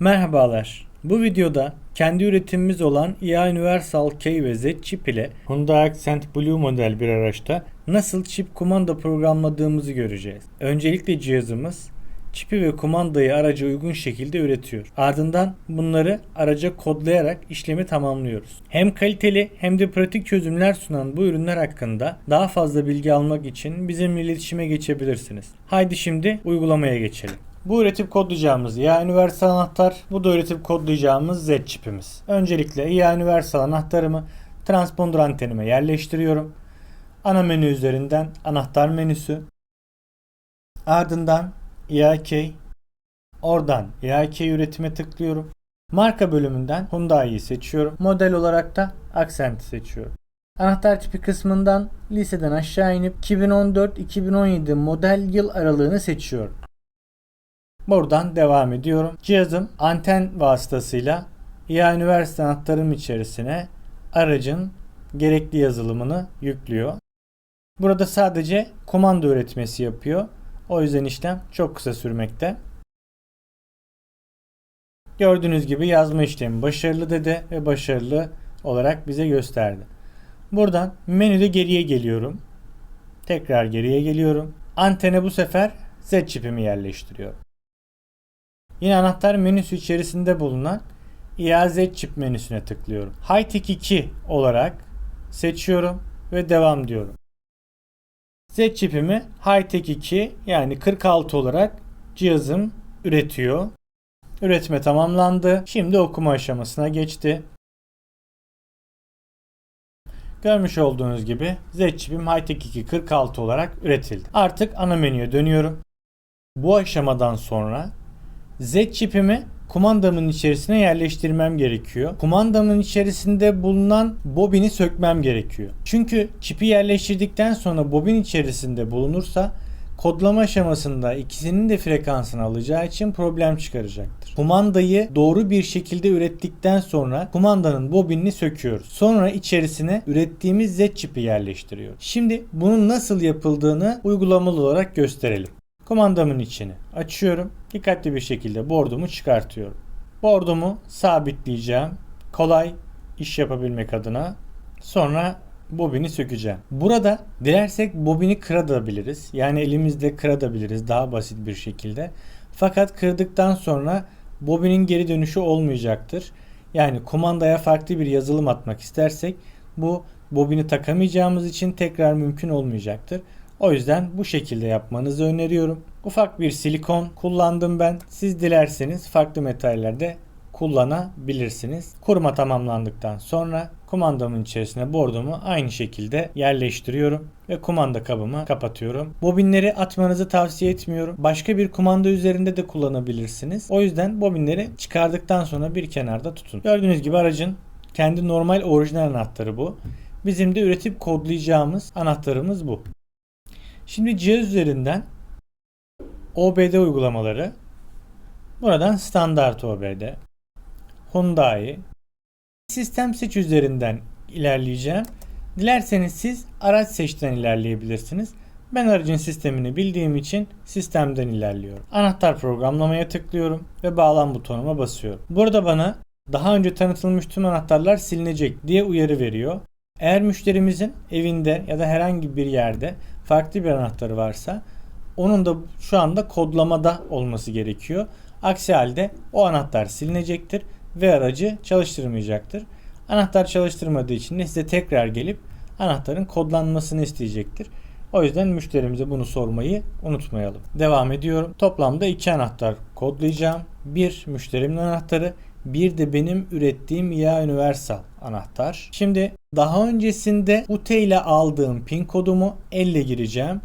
Merhabalar. Bu videoda kendi üretimimiz olan IA Universal K ve Z çip ile Hyundai Accent Blue model bir araçta nasıl çip kumanda programladığımızı göreceğiz. Öncelikle cihazımız çipi ve kumandayı araca uygun şekilde üretiyor. Ardından bunları araca kodlayarak işlemi tamamlıyoruz. Hem kaliteli hem de pratik çözümler sunan bu ürünler hakkında daha fazla bilgi almak için bizimle iletişime geçebilirsiniz. Haydi şimdi uygulamaya geçelim. Bu üretip kodlayacağımız ya universal anahtar, bu da üretip kodlayacağımız Z çipimiz. Öncelikle ya universal anahtarımı transponder antenime yerleştiriyorum. Ana menü üzerinden anahtar menüsü. Ardından IAK. Oradan IAK üretime tıklıyorum. Marka bölümünden Hyundai'yi seçiyorum. Model olarak da Accent'i seçiyorum. Anahtar tipi kısmından liseden aşağı inip 2014-2017 model yıl aralığını seçiyorum. Buradan devam ediyorum. Cihazım anten vasıtasıyla IA üniversite anahtarım içerisine aracın gerekli yazılımını yüklüyor. Burada sadece komando üretmesi yapıyor. O yüzden işlem çok kısa sürmekte. Gördüğünüz gibi yazma işlemi başarılı dedi ve başarılı olarak bize gösterdi. Buradan menüde geriye geliyorum. Tekrar geriye geliyorum. Antene bu sefer Z çipimi yerleştiriyorum. Yine anahtar menüsü içerisinde bulunan IAZ çip menüsüne tıklıyorum. Hightech 2 olarak seçiyorum ve devam diyorum. Z çipimi Hightech 2 yani 46 olarak cihazım üretiyor. Üretme tamamlandı. Şimdi okuma aşamasına geçti. Görmüş olduğunuz gibi Z çipim Hightech 2 46 olarak üretildi. Artık ana menüye dönüyorum. Bu aşamadan sonra Z çipimi kumandamın içerisine yerleştirmem gerekiyor. Kumandamın içerisinde bulunan bobini sökmem gerekiyor. Çünkü çipi yerleştirdikten sonra bobin içerisinde bulunursa kodlama aşamasında ikisinin de frekansını alacağı için problem çıkaracaktır. Kumandayı doğru bir şekilde ürettikten sonra kumandanın bobinini söküyoruz. Sonra içerisine ürettiğimiz Z çipi yerleştiriyoruz. Şimdi bunun nasıl yapıldığını uygulamalı olarak gösterelim. Kumandamın içini açıyorum. Dikkatli bir şekilde bordumu çıkartıyorum. Bordumu sabitleyeceğim. Kolay iş yapabilmek adına. Sonra bobini sökeceğim. Burada dilersek bobini kırabiliriz. Yani elimizde kırabiliriz daha basit bir şekilde. Fakat kırdıktan sonra bobinin geri dönüşü olmayacaktır. Yani kumandaya farklı bir yazılım atmak istersek bu bobini takamayacağımız için tekrar mümkün olmayacaktır. O yüzden bu şekilde yapmanızı öneriyorum. Ufak bir silikon kullandım ben. Siz dilerseniz farklı metallerde kullanabilirsiniz. Kuruma tamamlandıktan sonra kumandamın içerisine bordumu aynı şekilde yerleştiriyorum ve kumanda kabımı kapatıyorum. Bobinleri atmanızı tavsiye etmiyorum. Başka bir kumanda üzerinde de kullanabilirsiniz. O yüzden bobinleri çıkardıktan sonra bir kenarda tutun. Gördüğünüz gibi aracın kendi normal orijinal anahtarı bu. Bizim de üretip kodlayacağımız anahtarımız bu. Şimdi cihaz üzerinden OBD uygulamaları buradan standart OBD Hyundai sistem seç üzerinden ilerleyeceğim. Dilerseniz siz araç seçten ilerleyebilirsiniz. Ben aracın sistemini bildiğim için sistemden ilerliyorum. Anahtar programlamaya tıklıyorum ve bağlan butonuma basıyorum. Burada bana daha önce tanıtılmış tüm anahtarlar silinecek diye uyarı veriyor. Eğer müşterimizin evinde ya da herhangi bir yerde farklı bir anahtarı varsa onun da şu anda kodlamada olması gerekiyor. Aksi halde o anahtar silinecektir ve aracı çalıştırmayacaktır. Anahtar çalıştırmadığı için de size tekrar gelip anahtarın kodlanmasını isteyecektir. O yüzden müşterimize bunu sormayı unutmayalım. Devam ediyorum. Toplamda iki anahtar kodlayacağım. Bir müşterimin anahtarı, bir de benim ürettiğim IA Universal anahtar. Şimdi daha öncesinde UT ile aldığım pin kodumu elle gireceğim.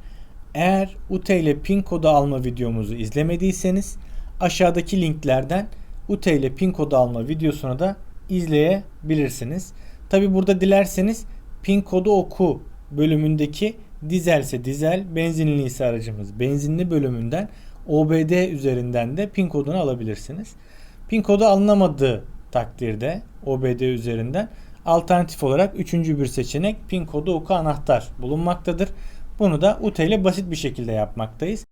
Eğer UT ile pin kodu alma videomuzu izlemediyseniz aşağıdaki linklerden UT ile pin kodu alma videosunu da izleyebilirsiniz. Tabi burada dilerseniz pin kodu oku bölümündeki dizelse dizel, benzinli ise aracımız benzinli bölümünden OBD üzerinden de pin kodunu alabilirsiniz. Pin kodu alınamadığı takdirde OBD üzerinden alternatif olarak üçüncü bir seçenek pin kodu oku anahtar bulunmaktadır. Bunu da UT ile basit bir şekilde yapmaktayız.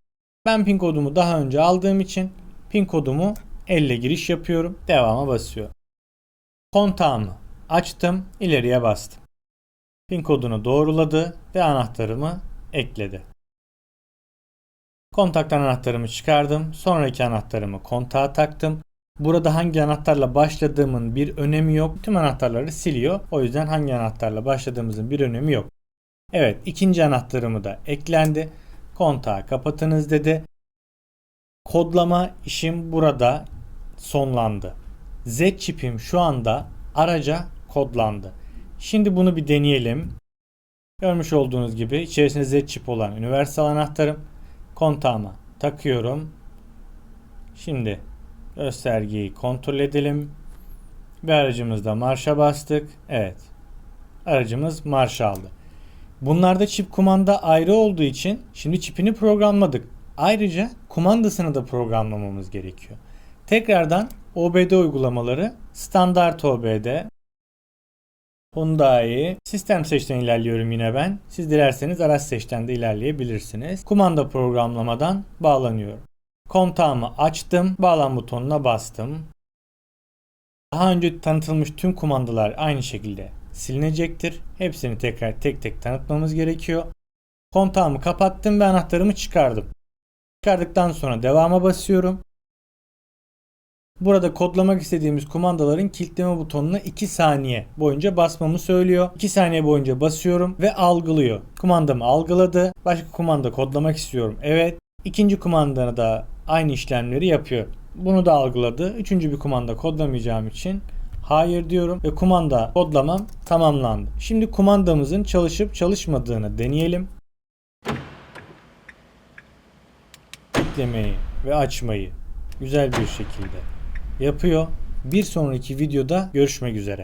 Ben pin kodumu daha önce aldığım için pin kodumu Elle giriş yapıyorum. Devama basıyor. Kontağımı açtım. ileriye bastım. Pin kodunu doğruladı ve anahtarımı ekledi. Kontaktan anahtarımı çıkardım. Sonraki anahtarımı kontağa taktım. Burada hangi anahtarla başladığımın bir önemi yok. Tüm anahtarları siliyor. O yüzden hangi anahtarla başladığımızın bir önemi yok. Evet ikinci anahtarımı da eklendi. Kontağı kapatınız dedi. Kodlama işim burada sonlandı. Z çipim şu anda araca kodlandı. Şimdi bunu bir deneyelim. Görmüş olduğunuz gibi içerisinde Z çip olan universal anahtarım kontağıma takıyorum. Şimdi göstergeyi kontrol edelim. Ve aracımızda marşa bastık. Evet. Aracımız marş aldı. Bunlarda çip kumanda ayrı olduğu için şimdi çipini programladık. Ayrıca kumandasını da programlamamız gerekiyor. Tekrardan OBD uygulamaları standart OBD Hyundai sistem seçten ilerliyorum yine ben. Siz dilerseniz araç seçten de ilerleyebilirsiniz. Kumanda programlamadan bağlanıyorum. Kontağımı açtım. Bağlan butonuna bastım. Daha önce tanıtılmış tüm kumandalar aynı şekilde silinecektir. Hepsini tekrar tek tek tanıtmamız gerekiyor. Kontağımı kapattım ve anahtarımı çıkardım. Çıkardıktan sonra devama basıyorum. Burada kodlamak istediğimiz kumandaların kilitleme butonuna 2 saniye boyunca basmamı söylüyor. 2 saniye boyunca basıyorum ve algılıyor. Kumandamı algıladı. Başka kumanda kodlamak istiyorum. Evet. İkinci kumandana da aynı işlemleri yapıyor. Bunu da algıladı. Üçüncü bir kumanda kodlamayacağım için hayır diyorum ve kumanda kodlamam tamamlandı. Şimdi kumandamızın çalışıp çalışmadığını deneyelim. Eklemeyi ve açmayı güzel bir şekilde yapıyor. Bir sonraki videoda görüşmek üzere.